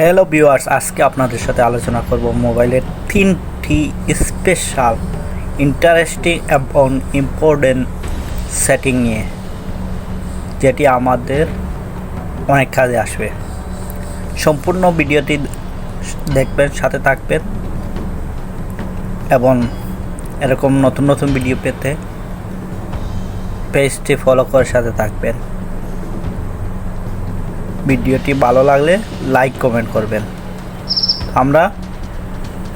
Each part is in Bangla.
হ্যালো ভিউয়ার্স আজকে আপনাদের সাথে আলোচনা করব মোবাইলের তিনটি স্পেশাল ইন্টারেস্টিং এবং ইম্পর্টেন্ট সেটিং নিয়ে, যেটি আমাদের অনেক কাজে আসবে। সম্পূর্ণ ভিডিওটি দেখবেন, সাথে থাকবেন এবং এরকম নতুন নতুন ভিডিও পেতে পেজটি ফলো করে সাথে থাকবেন। ভিডিওটি ভালো লাগলে লাইক, কমেন্ট করবেন। আমরা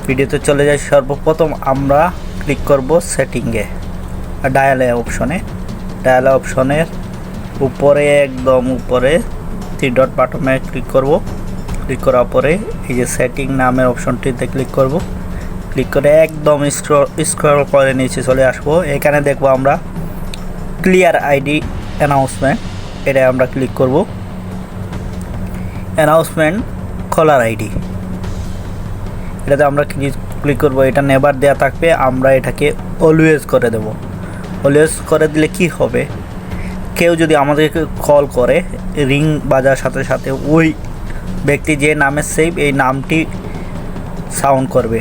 ভিডিওতে চলে যাই। সর্বপ্রথম আমরা ক্লিক করব সেটিংয়ে ডায়ালে অপশনে ডায়ালে অপশনের উপরে, একদম উপরে থ্রি ডট বাটনে ক্লিক করব। ক্লিক করার পরে এই যে সেটিং নামের অপশনটিতে ক্লিক করব। ক্লিক করে একদম স্ক্রল করে নিচে চলে আসব। এখানে দেখব আমরা ক্লিয়ার আইডি অ্যানাউন্সমেন্ট এটা আমরা ক্লিক করব। অ্যানাউন্সমেন্ট কলার আইডি এটাতে আমরা ক্লিক করব? এটা নেবার দেওয়া থাকবে, আমরা এটাকে অলওয়েজ করে দেব। অলওয়েজ করে দিলে কি হবে? কেউ যদি আমাদেরকে কল করে রিং বাজার সাথে সাথে ওই ব্যক্তি যে নামে সেভ এই নামটি সাউন্ড করবে।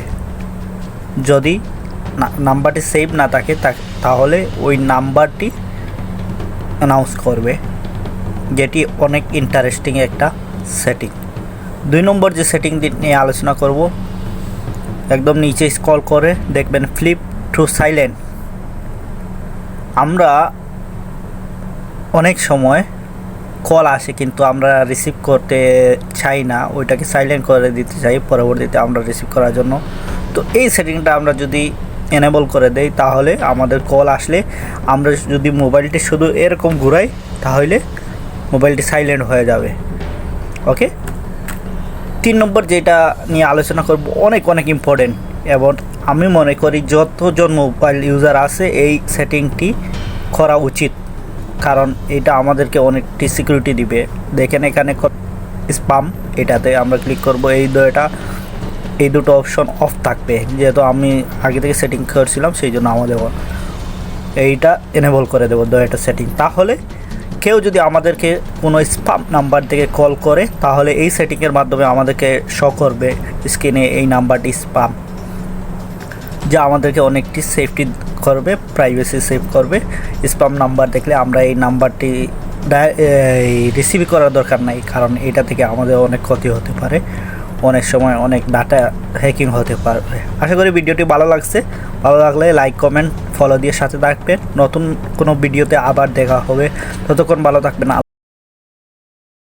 যদি নাম্বারটি সেভ না থাকে তাহলে ওই নাম্বারটি অ্যানাউন্স করবে। যেটি অনেক ইন্টারেস্টিং একটা সেটিং দুই নম্বর যে সেটিং নিয়ে আলোচনা করব, একদম নিচে স্ক্রল করে দেখবেন ফ্লিপ টু সাইলেন্ট আমরা অনেক সময় কল আসে কিন্তু আমরা রিসিভ করতে চাই না, ওইটাকে সাইলেন্ট করে দিতে চাই পরবর্তীতে আমরা রিসিভ করার জন্য। তো এই সেটিংটা আমরা যদি এনেবল করে দেই তাহলে আমাদের কল আসলে আমরা যদি মোবাইলটি শুধু এরকম ঘুরাই তাহলে মোবাইলটি সাইলেন্ট হয়ে যাবে। ওকে তিন নম্বর যেটা নিয়ে আলোচনা করব, অনেক অনেক ইম্পর্টেন্ট এবং আমি মনে করি যতজন মোবাইল ইউজার আছে, এই সেটিংটি করা উচিত। কারণ এটা আমাদেরকে অনেকটি সিকিউরিটি দিবে। দেখেন এখানে স্পাম এটাতে আমরা ক্লিক করব, এই দুটা এই দুটো অপশন অফ থাকবে। যেহেতু আমি আগে থেকে সেটিং করছিলাম, সেই জন্য আমাদের এইটা এনেবল করে দেবো দয়াটা সেটিং তাহলে কেউ যদি আমাদেরকে কোনো স্পাম নাম্বার থেকে কল করে, তাহলে এই সেটিংয়ের মাধ্যমে আমাদেরকে শো করবে স্ক্রিনে এই নাম্বারটি স্পাম, যা আমাদেরকে অনেকটি সেফটি করবে প্রাইভেসি সেভ করবে। স্পাম নাম্বার দেখলে আমরা এই নাম্বারটি রিসিভ করার দরকার নাই, কারণ এটা থেকে আমাদের অনেক ক্ষতি হতে পারে। অনেক সময় অনেক ডাটা হ্যাকিং হতে পারবে আশা করি ভিডিওটি ভালো লাগছে। ভালো লাগলে লাইক কমেন্ট ফলো দিয়ে সাথে থাকবেন। নতুন কোনো ভিডিওতে আবার দেখা হবে। ততক্ষণ ভালো থাকবেন।